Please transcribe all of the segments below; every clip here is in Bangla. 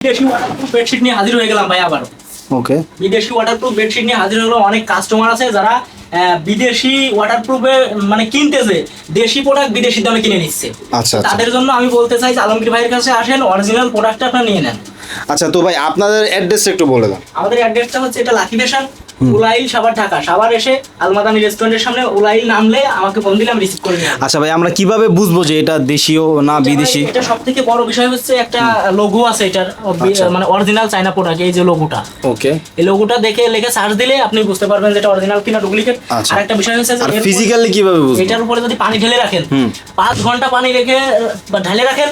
বিদেশি ওয়াটারপ্রুফ বেডশিট নিয়ে হাজির হয়ে গেলাম ভাই আবার। ওকে বিদেশি ওয়াটারপ্রুফ বেডশিট নিয়ে হাজির হলো অনেক কাস্টমার আছে যারা বিদেশি ওয়াটারপ্রুফে মানে কিনতেছে দেশি প্রোডাক্ট বিদেশি দামে কিনে নিচ্ছে। আচ্ছা, আচ্ছা। তাদের জন্য আমি বলতে চাই যে আলমগীর ভাইয়ের কাছে আসেন অরিজিনাল প্রোডাক্টটা আপনারা নিয়ে নেন। আচ্ছা তো ভাই আপনাদের অ্যাড্রেসটা একটু বলে দাও আমাদের অ্যাড্রেসটা হচ্ছে এটা লাকি ফ্যাশন উলাইল সাবার ঢাকা। সাবার এসে আলমাদানি রেস্টুরেন্টের সামনে উলাইল নামলে আমাকে ফোন দিলে আমি রিসিভ করে নিয়ে আচ্ছা ভাই আমরা কীভাবে বুঝব যে এটা দেশীয় না বিদেশি? এটা সব থেকে বড় বিষয় হচ্ছে একটা লোগো আছে এটার আচ্ছা। মানে অরিজিনাল চাইনা প্রোডাক্ট এই যে লোগোটা ওকে এই লোগোটা দেখে লিখে সার্চ দিলে আপনি বুঝতে পারবেন যে এটা অরিজিনাল কিনা ডুপ্লিকেট। আর একটা বিষয় হচ্ছে আর ফিজিক্যালি কীভাবে বুঝব? এটার উপরে যদি পানি ঢেলে রাখেন হুম। পাঁচ ঘণ্টা পানি রেখে বা ঢেলে রাখেন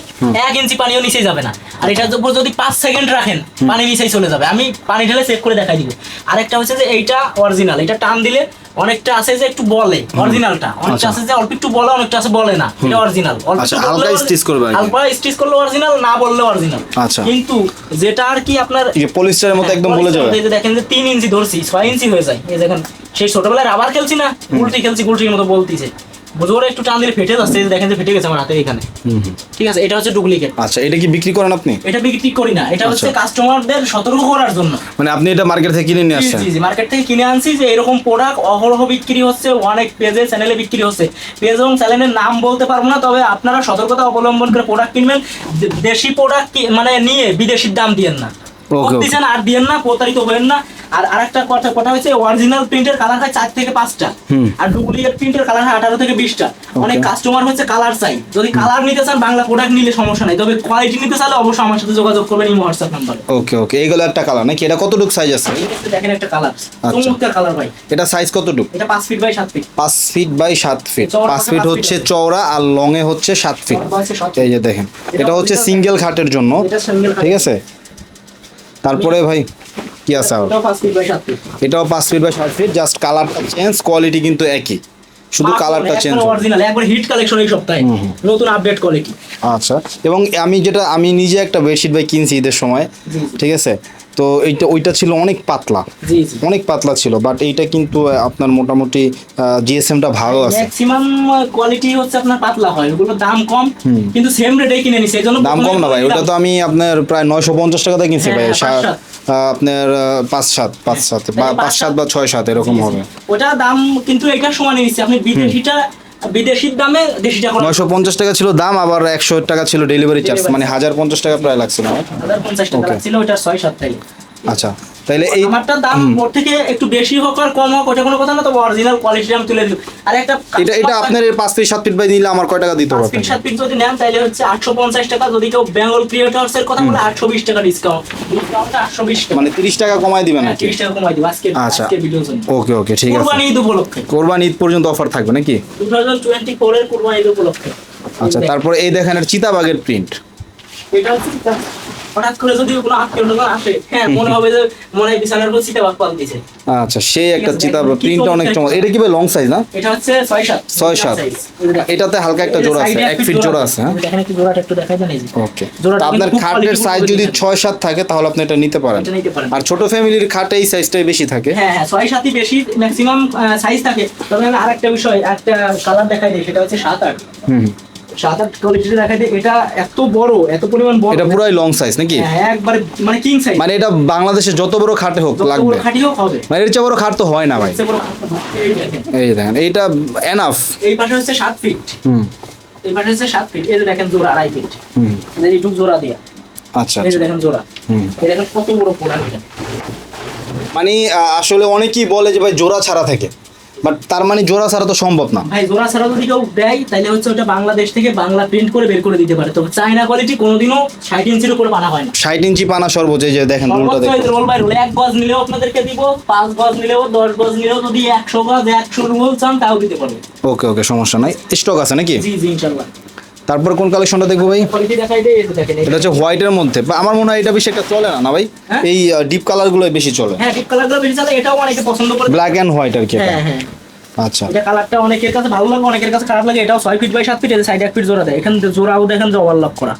এক ইঞ্চি পানিও নিচেই যাবে না। আর এটার উপর যদি পাঁচ সেকেন্ড রাখেন পানি নিচেই চলে যাবে। আমি পানি ঢেলে চেক করে দেখাই দিব। আরেকটা হচ্ছে যে এইটা অরিজিনাল এটা টান দিলে অনেকটা আছে যে একটু বলে অরিজিনালটা অনেকটা আচ্ছা। আছে যে অল্প একটু বলে অনেকটা আছে বলে না এটা অরিজিনাল আচ্ছা, হালকা স্টিচ করবে হালকা স্টিচ করলে অরিজিনাল না বললে অরিজিনাল আচ্ছা। কিন্তু যেটা আর কি আপনার পলিস্টারের মতো একদম বলে যাবে। এই যে দেখেন যে 3 ইঞ্চি ধরছি 6 ইঞ্চি হয়ে যায়। এই দেখেন সেই ছোটবেলায় রাবার খেলছি না উল্টি খেলছি গুলটির মতো বলতিছে। একটু টান দিলে ফেটে যাচ্ছে দেখেন যে ফেটে গেছে আমার হাতে এখানে। ঠিক আছে এটা হচ্ছে ডুপ্লিকেট আচ্ছা এটা কি বিক্রি করেন আপনি? এটা বিক্রি করি না এটা হচ্ছে আচ্ছা। কাস্টমারদের সতর্ক করার জন্য। মানে আপনি এটা মার্কেট থেকে কিনে নিয়ে আসছেন? জি জি মার্কেট থেকে কিনে আনছি যে এরকম প্রোডাক্ট অহরহ বিক্রি হচ্ছে অনেক পেজে চ্যানেলে বিক্রি হচ্ছে। পেজ এবং চ্যানেলের নাম বলতে পারব না তবে আপনারা সতর্কতা অবলম্বন করে প্রোডাক্ট কিনবেন। দেশি প্রোডাক্ট মানে নিয়ে বিদেশির দাম দিয়েন না. দিচ্ছেন আর দিয়েন না প্রতারিত হবেন না। আর আরেকটা কথা কথা হচ্ছে অরিজিনাল প্রিন্টের কালার হয় চার থেকে পাঁচটা। আর ডুপ্লিকেট প্রিন্টের কালার হয় আঠারো থেকে বিশটা। অনেক কাস্টমার হচ্ছে কালার চাই। যদি কালার নিতে চান বাংলা প্রোডাক্ট নিলে সমস্যা নাই। তবে কোয়ালিটি নিতে চাইলে অবশ্যই আমার সাথে যোগাযোগ করবেন এই হোয়াটসঅ্যাপ নাম্বারে। ওকে ওকে এইগুলো একটা কালার নাকি? এটা কতটুকু সাইজ আছে? দেখেন একটা কালার আচ্ছা। চমৎকার কালার ভাই। এটা সাইজ কতটুকু? এটা পাঁচ feet by feet feet by feet feet হচ্ছে চওড়া আর লং এ হচ্ছে সাত ফিট এই যে দেখেন। এটা হচ্ছে সিঙ্গেল খাটের জন্য। ঠিক আছে? তারপরে ভাই কি আছে আর এটাও পাঁচ ফিট বাই সাত ফিট জাস্ট কালারটা চেঞ্জ কোয়ালিটি কিন্তু একই। শুধু কালারটা চেঞ্জ অরিজিনাল একবার হিট কালেকশন এই সপ্তাহে। নতুন আপডেট কোয়ালিটি আচ্ছা এবং আমি যেটা আমি নিজে একটা বেডশিট ভাই কিনছি ঈদের সময়। ঠিক আছে? তো এইটা ওইটা ছিল অনেক পাতলা। অনেক পাতলা ছিল বাট এইটা কিন্তু আপনার মোটামুটি জিএসএমটা ভালো আছে। ম্যাক্সিমাম কোয়ালিটি হচ্ছে আপনার পাতলা হয় ওগুলো দাম কম কিন্তু সেম রেটে কিনে নিছে এজন্য দাম কম না ভাই ওটা তো আমি আপনার প্রায় নয়শো পঞ্চাশ টাকা দিয়ে কিনছি হ্যাঁ, ভাই হ্যাঁ, আপনার পাঁচ সাত পাঁচ সাত বা হ্যাঁ, পাঁচ পাঁচ সাত। বা ছয় সাত এরকম হবে। ওটা দাম কিন্তু এটা সমান নিচ্ছে আপনি বিদেশিটা বিদেশির দামে দেশিটা করা নয়শো পঞ্চাশ টাকা ছিল দাম আবার একশো টাকা ছিল ডেলিভারি চার্জ মানে হাজার পঞ্চাশ টাকা প্রায় লাগছিল। হাজার পঞ্চাশ টাকা ছিল ওটা ছয় সাত আচ্ছা। তাইলে এই আমারটা দাম ওর থেকে একটু বেশি হোক আর কম হোক ওটা কোনো কথা না তবে অরিজিনাল কোয়ালিটি আমি তুলে দিব। আর একটা এটা এটা আপনার এই পাঁচ ফিট সাত ফিট বাই নিলে আমার কয় টাকা দিতে হবে ফিট সাত ফিট যদি নেন তাহলে হচ্ছে আটশো পঞ্চাশ টাকা। যদি কেউ বেঙ্গল ক্রিয়েটার্স এর কথা বলে আটশো বিশ টাকা ডিসকাউন্ট ডিসকাউন্টটা আটশো বিশ টাকা। মানে তিরিশ টাকা কমায় দিবেন হ্যাঁ নাকি তিরিশ টাকা কমাই দিব আজকে আচ্ছা। আজকে ভিডিওর জন্য। ওকে ওকে ঠিক আছে। কুরবানি ঈদ উপলক্ষে। কোরবানি ঈদ পর্যন্ত অফার থাকবে নাকি? টু থাউজেন্ড টোয়েন্টি ফোর এর কুরবানি ঈদ উপলক্ষে। আচ্ছা তারপরে এই দেখেন এর চিতাবাগের প্রিন্ট এটা হচ্ছে হঠাৎ করে যদি কোনো আত্মীয় স্বজন আসে হ্যাঁ মনে হবে যে মনে হয় বিছানার উপর চিতা আচ্ছা সেই একটা চিতা দেখেন, অনেক চমৎকার। এটা কি ভাই লং সাইজ না? এটা হচ্ছে ছয় সাত। ছয় সাত। Size। এই যে দেখেন। এটাতে হালকা একটা জোড়া আছে এক ফিট জোড়া আছে। হ্যাঁ? দেখেন একটু জোড়াটা একটু দেখাই দেন ওকে আপনার খাটের সাইজ যদি করে ছয় সাত থাকে তাহলে আপনি এটা নিতে পারেন। আর ছোট ফ্যামিলির খাটে এই সাইজটাই বেশি থাকে। হ্যাঁ হ্যাঁ ছয় সাতই বেশি ম্যাক্সিমাম সাইজ থাকে। তবে আরেকটা বিষয় একটা কালার দেখাই দিই সেটা হচ্ছে সাত আট। হুম হুম। সাত আট কোয়ালিটি দেখাই দিই এটা এত বড় এত পরিমাণ বড়। এটা পুরাই লং সাইজ নাকি? হ্যাঁ একবারে মানে কিং সাইজ মানে এটা বাংলাদেশে যত বড় খাটে হোক লাগবে। খাঁটি হোক হবে। মানে এর চেয়ে বড় খাট তো হয় না ভাই। এই দেখেন। এইটা এনাফ এই পাশে হচ্ছে সাত ফিট হুম। এই পাশে হচ্ছে সাত ফিট এই দেখেন জোড়া আড়াই ফিট হুম। যে এইটুক জোড়া দিয়া। আচ্ছা এই আচ্ছা। দেখেন জোড়া। হুম। এই দেখেন কত বড় এটা। মানে আসলে অনেকেই বলে যে ভাই জোড়া ছাড়া থাকে। বাট তার মানে জোড়া ছাড়া তো সম্ভব না। ভাই জোড়া ছাড়া যদি কেউ দেয় তাহলে হচ্ছে ওটা বাংলাদেশ থেকে বাংলা প্রিন্ট করে বের করে দিতে পারে। তো চাইনা কোয়ালিটি কোনোদিনও ষাট ইঞ্চির উপরে বানা হয় না। ষাট ইঞ্চি পানা সর্বোচ্চ যে দেখেন রোলটা দেখেন। রোল বাই রোল এক গজ নিলেও আপনাদেরকে দিব পাঁচ গজ নিলেও দশ গজ নিলেও যদি একশো গজ একশো রোল চান তাও দিতে পারবে। ওকে ওকে সমস্যা নাই। স্টক আছে নাকি? জি জি ইনশাল্লাহ। তারপর কোন কালেকশনটা দেখব ভাই? এটা হচ্ছে হোয়াইটের মধ্যে। আমার মনে হয় এটা বেশি একটা চলে না না ভাই? হ্যাঁ? এই ডিপ কালারগুলো বেশি চলে। হ্যাঁ ডিপ কালারগুলো বেশি চলে এটাও অনেকে পছন্দ করে। ব্ল্যাক অ্যান্ড হোয়াইট আর কি হ্যাঁ হ্যাঁ। আচ্ছা। এটা কালারটা অনেকের কাছে ভালো লাগে অনেকের কাছে খারাপ লাগে এটাও ছয় ফিট বাই সাত ফিট এর সাইড এক ফিট জোড়া দেয় এখানে জোড়াও দেখেন যে ওভারলক করা।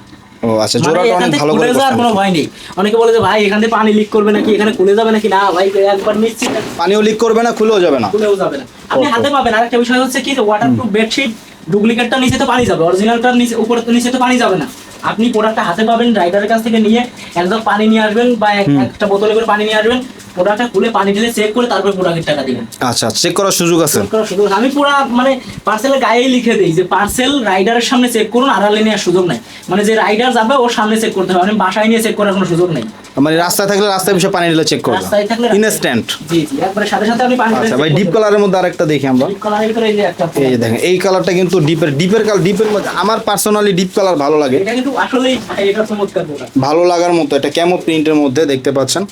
ও আচ্ছা মানে জোড়াটা অনেক ভালো করে যাওয়ার কোনো ভয় নেই। অনেকে বলে যে ভাই এখান থেকে পানি লিক করবে নাকি? এখানে খুলে যাবে নাকি? না ভাই একবার নিশ্চিত পানিও লিক করবে না খুলেও যাবে না। খুলেও যাবে না। আপনি হাতে পাবেন। আরেকটা বিষয় হচ্ছে কি যে ওয়াটারপ্রুফ বেডশিট ডুপ্লিকেটটা নিচে তো পানি যাবে অরিজিনালটার নিচে উপরে তো নিচে তো পানি যাবে না। আপনি প্রোডাক্টটা হাতে পাবেন রাইডারের কাছ থেকে নিয়ে একদম পানি নিয়ে আসবেন বা একটা বোতলে করে পানি নিয়ে আসবেন প্রোডাক্টটা খুলে পানি ঢেলে চেক করে তারপর প্রোডাক্টের টাকা দিবেন। আচ্ছা চেক করার সুযোগ আছে। সুযোগ আমি পুরো মানে পার্সেলের গায়ে লিখে দিই যে পার্সেল রাইডারের সামনে চেক করুন আড়ালে নেওয়ার সুযোগ নাই। মানে যে রাইডার যাবে ওর সামনে চেক করতে হবে। আমি বাসায় নিয়ে চেক করার কোনো সুযোগ নেই। মানে রাস্তায় থাকলে রাস্তায় বসে পানি ঢেলে চেক করলাম। রাস্তায় ইনস্ট্যান্ট জি জি একবারে সাথে সাথে আপনি পানি আচ্ছা ভাই ডিপ কালারের মধ্যে আরেকটা দেখি আমরা। কালারের ভিতরে এই যে একটা এই যে দেখেন এই কালারটা কিন্তু ডিপের ডিপের কালার ডিপের মধ্যে আমার পার্সোনালি ডিপ কালার ভালো লাগে। এটা কিন্তু আসলেই এটা চমৎকার ভালো লাগার মতো এটা ক্যামো প্রিন্টের মধ্যে দেখতে পাচ্ছেন।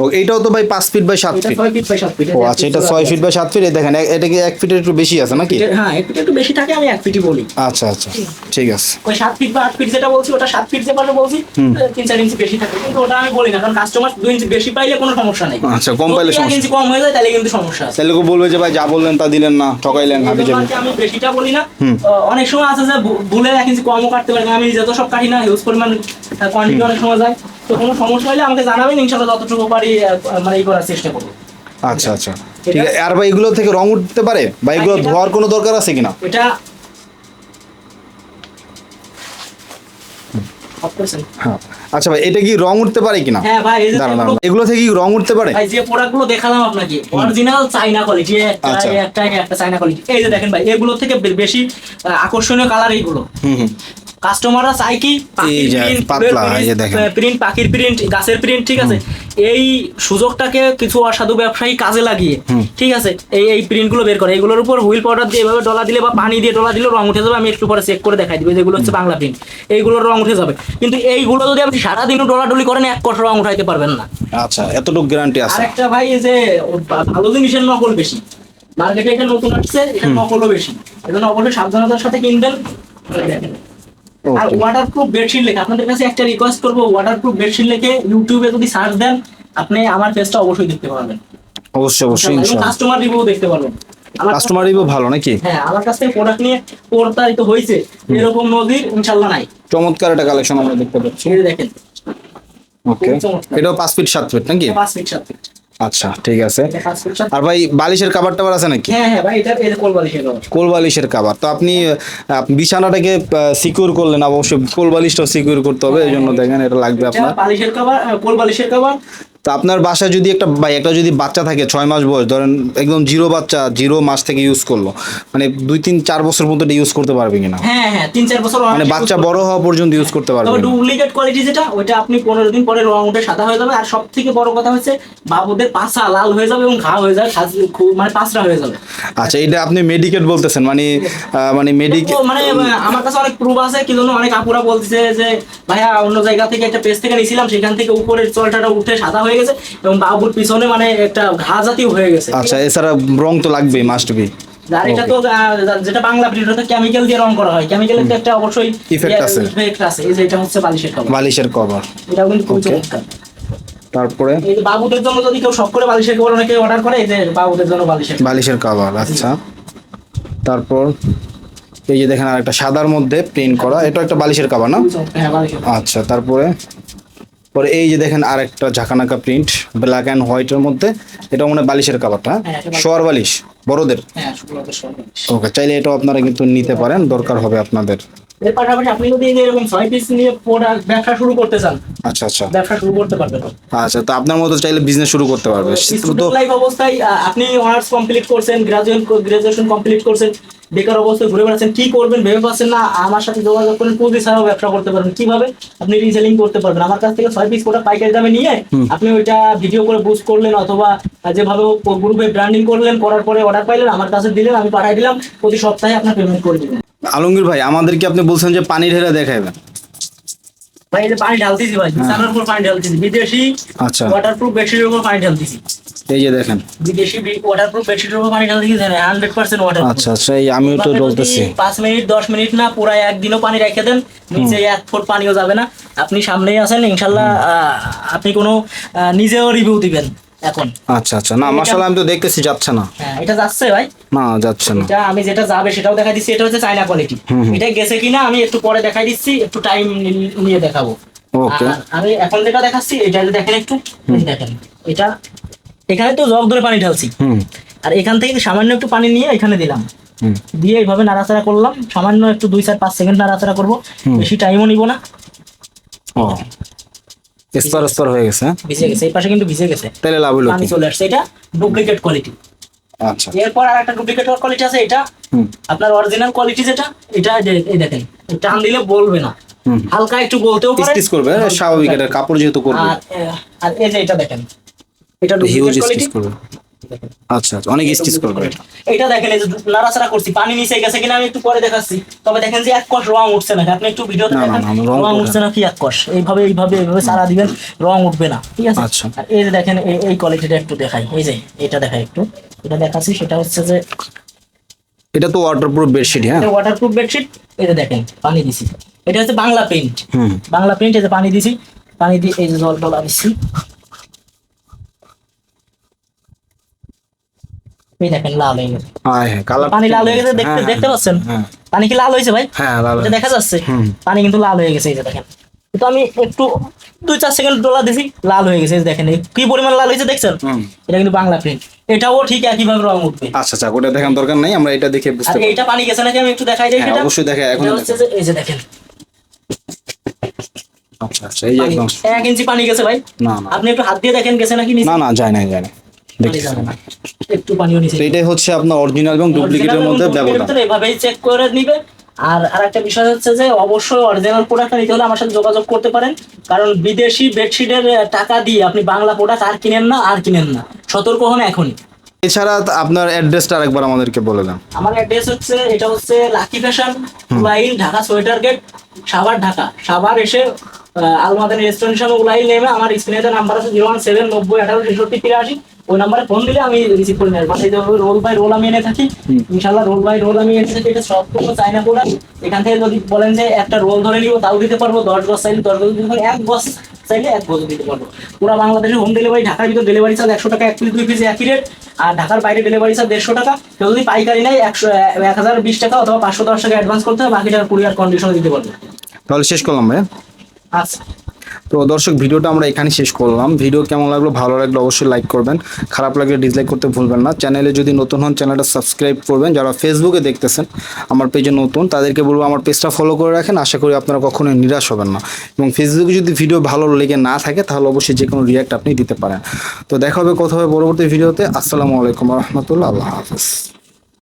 ও এইটাও তো ভাই পাঁচ ফিট বাই সাত ফিট ফিট ফিট ও আচ্ছা এটা ছয় ফিট বাই সাত ফিট দেখেন এটা কি এক ফিটের একটু বেশি আছে নাকি? হ্যাঁ একটু একটু বেশি থাকে আমি এক ফিটই বলি। আচ্ছা আচ্ছা ঠিক। আছে। ওই সাত ফিট বা আট ফিট যেটা বলছি ওটা সাত ফিট যে পারে বলছি তিন চার ইঞ্চি বেশি থাকে। কিন্তু ওটা আমি বলি না কারণ কাস্টমার দুই ইঞ্চি বেশি পাইলে কোনো সমস্যা নেই। আচ্ছা, কম পাইলে সমস্যা। ইঞ্চি কম হয়ে যায় তাহলে কিন্তু সমস্যা আছে। তাহলে কেউ বলবে যে ভাই যা বললেন তা দিলেন না ঠকাইলেন হাবি আমি বেশিটা বলি না। অনেক সময় আছে যে ভুলে এক ইঞ্চি কমও কাটতে পারি আমি যত সব কাটি না হিউজ পরিমাণ কোয়ান্টিটি অনেক সময় যায়। তো কোনো সমস্যা হলে আমাকে জানাবেন ইনশাল্লাহ যতটুকু পারি মানে এই করার চেষ্টা করব। আচ্ছা আচ্ছা। ঠিক আছে? আর ভাই এগুলো থেকে রং উঠতে পারে? বা এগুলো এটা- ধোয়ার কোনো দরকার আছে কিনা? এটা? হ্যাঁ। আচ্ছা ভাই এটা কি রং উঠতে পারে কিনা? হ্যাঁ ভাই এগুলো থেকে কি রং উঠতে পারে? ভাই যে প্রোডাক্টগুলো দেখালাম আপনাকে অরিজিনাল চাইনা কোয়ালিটি আচ্ছা। একটা একটা চাইনা কোয়ালিটি এই যে দেখেন ভাই এগুলো থেকে বেশি আকর্ষণীয় কালার এইগুলো। হুম হুম। কাস্টমাররা চাই কি। প্রিন্ট পাখির প্রিন্ট গাছের প্রিন্ট ঠিক আছে? এই সুযোগটাকে কিছু অসাধু ব্যবসায়ী কাজে লাগিয়ে ঠিক আছে? এই এই প্রিন্টগুলো বের করে। এগুলোর উপর হুইল পাউডার দিয়ে এভাবে ডলা দিলে বা পানি দিয়ে ডলা দিলে রং উঠে যাবে। আমি একটু পরে চেক করে দেখাই দিব। যেগুলো হচ্ছে বাংলা প্রিন্ট এইগুলোর রং উঠে যাবে। কিন্তু এইগুলো যদি আপনি সারাদিনও ডলাডলি করেন এক কট রং উঠাইতে পারবেন না। আচ্ছা এতটুকু গ্যারান্টি আছে। আরেকটা ভাই এই যে ভালো জিনিসের নকল বেশি। মার্কেটে এটা নতুন আসছে এটা নকলও বেশি। এজন্য অবশ্যই সাবধানতার সাথে কিনবেন। আর. ওয়াটারপ্রুফ বেডশিট লেখে। আপনাদের কাছে একটা রিকোয়েস্ট করব ওয়াটারপ্রুফ বেডশিট লেখে ইউটিউবে যদি সার্চ দেন আপনি আমার পেজটা অবশ্যই দেখতে পারবেন। অবশ্যই অবশ্যই ইনশাআল্লাহ। কাস্টমার রিভিউ দেখতে পারবেন। কাস্টমার রিভিউ ভালো নাকি? হ্যাঁ আমার কাছ থেকে প্রোডাক্ট নিয়ে প্রতারিত হয়েছে। এরকম নদীর ইনশাল্লাহ নাই। চমৎকার একটা কালেকশন আমরা দেখতে পাচ্ছি। দেখেন। ওকে। এটাও পাঁচ ফিট সাত ফিট নাকি? পাঁচ ফিট সাত ফিট আচ্ছা ঠিক আছে। আর ভাই বালিশের কাবার টাবার আছে নাকি? হ্যাঁ হ্যাঁ ভাই এটা কোল বালিশের। কোল বালিশের কাবার তো আপনি বিছানাটাকে সিকিউর করলেন অবশ্যই কোল বালিশটাও সিকিউর করতে হবে এই জন্য দেখেন এটা লাগবে আপনার। বালিশের কাবার কোল বালিশের কভার তো আপনার বাসায় যদি একটা ভাই একটা যদি বাচ্চা থাকে ছয় মাস বয়স ধরেন একদম জিরো বাচ্চা জিরো মাস থেকে ইউজ করল মানে দুই তিন চার বছর মতো ইউজ করতে পারবে কিনা? হ্যাঁ হ্যাঁ তিন চার বছর মানে বাচ্চা বড় হওয়া পর্যন্ত ইউজ করতে পারবে তবে ডুপ্লিকেট কোয়ালিটি যেটা ওইটা আপনি পনেরো দিন পরে রং উঠে সাদা হয়ে যাবে। আর সব থেকে বড় কথা হচ্ছে বাবুদের পাছা লাল হয়ে যাবে এবং ঘা হয়ে যাবে খুব- মানে পাঁচরা হয়ে যাবে। আচ্ছা এটা আপনি মেডিকেট বলতেছেন মানে মানে মেডিকেট মানে আমার কাছে অনেক প্রুফ আছে কি জন্য অনেক আপুরা বলতেছে যে ভাইয়া অন্য জায়গা থেকে একটা পেজ থেকে নিয়েছিলাম সেখান থেকে উপরের চলটাটা উঠে সাদা হয়ে গেছে এবং বাবুর পিছনে মানে একটা ঘা জাতীয় হয়ে গেছে। আচ্ছা এছাড়া রং তো লাগবেই মাস্ট বি আর এটা তো যেটা বাংলা প্রিন্ট ওটা কেমিক্যাল দিয়ে রং করা হয়। কেমিক্যালের তো একটা অবশ্যই Effect আছে। ইফেক্ট আছে। এই যে এটা হচ্ছে বালিশের খাবার বালিশের কভার এটাও কিন্তু Okay. চমৎকার। তারপরে? এই যে বাবুদের জন্য যদি কেউ শখ করে বালিশের খাবার অনেকে অর্ডার করে এই যে বাবুদের জন্য বালিশের। বালিশের কভার আচ্ছা। তারপর এই যে দেখেন আরেকটা সাদার মধ্যে প্রিন্ট করা। এটা একটা বালিশের কভার না? হ্যাঁ। আচ্ছা তারপরে? পরে এই যে দেখেন আরেকটা ঝাঁকানাকা প্রিন্ট ব্ল্যাক অ্যান্ড হোয়াইটের মধ্যে এটা মনে হয় বালিশের হ্যাঁ, এটা বালিশ। শোয়ার বালিশ বড়দের? হ্যাঁ। ওকে চাইলে এটাও আপনারা কিন্তু নিতে পারেন দরকার হবে আপনাদের। এর পাশাপাশি আপনি যদি এরকম ছয় পিস নিয়ে প্রোডাক্ট ব্যবসা শুরু করতে চান আচ্ছা আচ্ছা। ব্যবসা শুরু করতে পারবেন। আচ্ছা তো আপনার মতো চাইলে বিজনেস শুরু করতে পারবে। তো লাইফ অবস্থায় আপনি অনার্স কমপ্লিট করছেন গ্রাজুয়েশন কমপ্লিট করছেন বেকার অবস্থায় ঘুরে বেড়াচ্ছেন কি করবেন ভেবে পাচ্ছেন না আমার সাথে যোগাযোগ করেন পুঁজি ছাড়াও ব্যবসা করতে পারবেন কীভাবে? আপনি রিসেলিং করতে পারবেন। আমার কাছ থেকে ছয় পিস প্রোডাক্ট পাইকারি দামে নিয়ে আপনি ওইটা ভিডিও করে বুস্ট করলেন অথবা যেভাবে গ্রুপে ব্র্যান্ডিং করলেন করার পরে অর্ডার পাইলেন আমার কাছে দিলেন আমি পাঠাই দিলাম প্রতি সপ্তাহে আপনার পেমেন্ট করে দিবেন। আলমগীর ভাই আমাদেরকে আপনি বলছেন যে পানি ঢেলে দেখাবেন ভাই পানি ঢালতেছি ভাই বিছানার উপর পানি ঢালতেছি বিদেশি আচ্ছা। ওয়াটারপ্রুফ বেডশিটের উপর পানি ঢালতেছি। এই যে দেখেন। বিদেশি ওয়াটারপ্রুফ বেডশিটের উপর পানি ঢালতেছি হান্ড্রেড পার্সেন্ট ওয়াটার আচ্ছা আচ্ছা এই আমিও তো জ্বলতেছি। পাঁচ মিনিট দশ মিনিট না পুরো একদিনও পানি রেখে দেন নিচে এক ফুট পানিও যাবে না। আপনি সামনেই আছেন ইনশাল্লাহ আপনি কোনো নিজেও রিভিউ দিবেন এখন। আচ্ছা আচ্ছা না মাসাল্লাহ আমি তো দেখতেছি যাচ্ছে না। হ্যাঁ এটা যাচ্ছে ভাই। না যাচ্ছে না। এটা আমি যেটা যাবে সেটাও দেখাই দিচ্ছি এটা হচ্ছে চাইনা কোয়ালিটি এটা গেছে কিনা আমি একটু পরে দেখাই দিচ্ছি একটু টাইম নিয়ে দেখাবো। ওকে আমি এখন যেটা দেখাচ্ছি এটা দেখেন একটু দেখেন এটা এখানে তো জগ ধরে পানি ঢালছি। আর এখান থেকে সামান্য একটু পানি নিয়ে এখানে দিলাম। দিয়ে এইভাবে নাড়াচাড়া করলাম। সামান্য একটু দুই চার পাঁচ সেকেন্ড নাড়াচাড়া করব। বেশি টাইমও নিব না। ও। স্পার স্পার হয়ে গেছে হ্যাঁ? ভিজে গেছে এই পাশে কিন্তু ভিজে গেছে। তাহলে লাভ হলো পানি চলে আসছে এটা ডুপ্লিকেট কোয়ালিটি আচ্ছা। এরপর আর একটা ডুপ্লিকেট কোয়ালিটি আছে এটা আপনার অরিজিনাল কোয়ালিটি যেটা এটা এই দেখেন টান দিলে বলবে না। হালকা একটু বলতেও পারে। স্টিচ করবে হ্যাঁ, স্বাভাবিক এটা কাপড় যেহেতু করবে। আর এই যে এটা দেখেন এটা হিউজ স্টিচ করবে। আচ্ছা আচ্ছা অনেক স্টিচ করবে। এটা। দেখেন এই যে নাড়াচাড়া করছি পানি নিচে গেছে কিনা আমি একটু পরে দেখাচ্ছি। তবে দেখেন যে এক কষ রং উঠছে না। আপনি একটু ভিডিওতে দেখেন রং উঠছে না। কি এক কষ? এইভাবে এইভাবে এইভাবে সারা দিবেন রং উঠবে না। ঠিক আছে? আচ্ছা। এই যে দেখেন এই- কোয়ালিটিটা একটু দেখাই। এই যে এটা দেখাই একটু। এটা দেখাচ্ছি সেটা হচ্ছে যে এটা তো ওয়াটারপ্রুফ বেডশিট হ্যাঁ? ওয়াটারপ্রুফ বেডশিট এটা দেখেন পানি দিছি। এটা হচ্ছে বাংলা পেইন্ট বাংলা পেইন্ট যে পানি দিছি। পানি দিয়ে এই যে জল টলা দিচ্ছি এই দেখেন লাল হয়ে গেছে। হ্যাঁ হ্যাঁ পানি লাল হয়ে গেছে দেখতে দেখতে পাচ্ছেন? হ্যাঁ। পানি কি লাল হয়েছে ভাই? হ্যাঁ লাল দেখা যাচ্ছে। পানি কিন্তু লাল হয়ে গেছে এই যে দেখেন। কিন্তু আমি একটু দুই চার সেকেন্ড ডোলা দিছি লাল হয়ে গেছে দেখেন। কি পরিমাণ লাল হয়েছে দেখছেন? এটা কিন্তু বাংলা প্রিন্ট এটাও ঠিক একইভাবে রং উঠবে। আচ্ছা আচ্ছা ওটা দেখার দরকার নাই আমরা এটা দেখে বুঝতে পারব। এইটা পানি গেছে নাকি? আমি একটু দেখাই দিই হ্যাঁ, সেটা অবশ্যই দেখা এখন এই যে দেখেন। আচ্ছা আচ্ছা এই একদম। এক ইঞ্চি পানি গেছে ভাই। না না। আপনি একটু হাত দিয়ে দেখেন গেছে নাকি না না যায় না যায় না পানি যাবে না। একটু পানিও নিচে এটাই হচ্ছে আপনার অরিজিনাল এবং ডুপ্লিকেটের মধ্যে ব্যবধান। এভাবেই চেক করে নিবে। আর আরেকটা বিষয় হচ্ছে যে অবশ্যই অরিজিনাল প্রোডাক্টটা নিতে হলে আমার সাথে যোগাযোগ করতে পারেন। কারণ বিদেশি বেডশিটের টাকা দিয়ে আপনি বাংলা প্রোডাক্ট আর কিনেন না আর কিনেন না। সতর্ক হন এখনই। এছাড়া আপনার অ্যাড্রেসটা আরেকবার আমাদেরকে বলে দেন। আমার অ্যাড্রেস হচ্ছে এটা হচ্ছে লাকি ফ্যাশন উলাইল ঢাকা সোয়েটার গেট সাভার ঢাকা। সাভার এসে আলমাদানি রেস্টুরেন্ট সামনে উলাইল নেমে আমার স্ক্রিনে নাম্বার আছে জিরো ওয়ান সেভেন নব্বই আঠারো তেষট্টি তিরাশি। ওই নাম্বারে ফোন দিলে আমি রিসিভ করে নেব। এই যে রোল বাই রোল আমি এনে থাকি ইনশাল্লাহ রোল বাই রোল আমি এনে থাকি। এটা সব কোনো চাইনা প্রোডাক্ট এখান থেকে যদি বলেন যে একটা রোল ধরে নিব তাও দিতে পারব। দশ গজ চাইলে দশ গজ দিতে পারব। এক গজ চাইলে এক গজ দিতে পারব। পুরো বাংলাদেশে হোম ডেলিভারি ঢাকার ভিতর ডেলিভারি চার্জ একশো টাকা এক পিস দুই পিস একই রেট আর ঢাকার বাইরে ডেলিভারি চার্জ দেড়শো টাকা। কেউ যদি পাইকারি নেয় একশো এক হাজার বিশ টাকা অথবা পাঁচশো দশ টাকা অ্যাডভান্স করতে হবে বাকি টাকা কুরিয়ার কন্ডিশনে দিতে পারবে। তাহলে শেষ করলাম ভাই আচ্ছা। তো দর্শক, ভিডিওটা আমরা এখানে শেষ করলাম। ভিডিও কেমন লাগল, ভালো লাগল অবশ্যই লাইক করবেন। খারাপ লাগলে ডিসলাইক করতে ভুলবেন না। চ্যানেলে যদি নতুন হন চ্যানেলটা সাবস্ক্রাইব করবেন। যারা ফেসবুকে দেখতেছেন, আমার পেজে নতুন, তাদেরকে বলব আমার পেজটা ফলো করে রাখেন। আশা করি আপনারা কখনোই নিরাশ হবেন না। এবং ফেসবুকে যদি ভিডিও ভালো লেগে না থাকে, তাহলে অবশ্যই যে কোনো রিয়াক্ট আপনি দিতে পারেন। তো দেখা হবে কথা হবে পরবর্তী ভিডিওতে আসসালামু আলাইকুম রহমতুল্লাহ। আল্লাহ হাফিজ।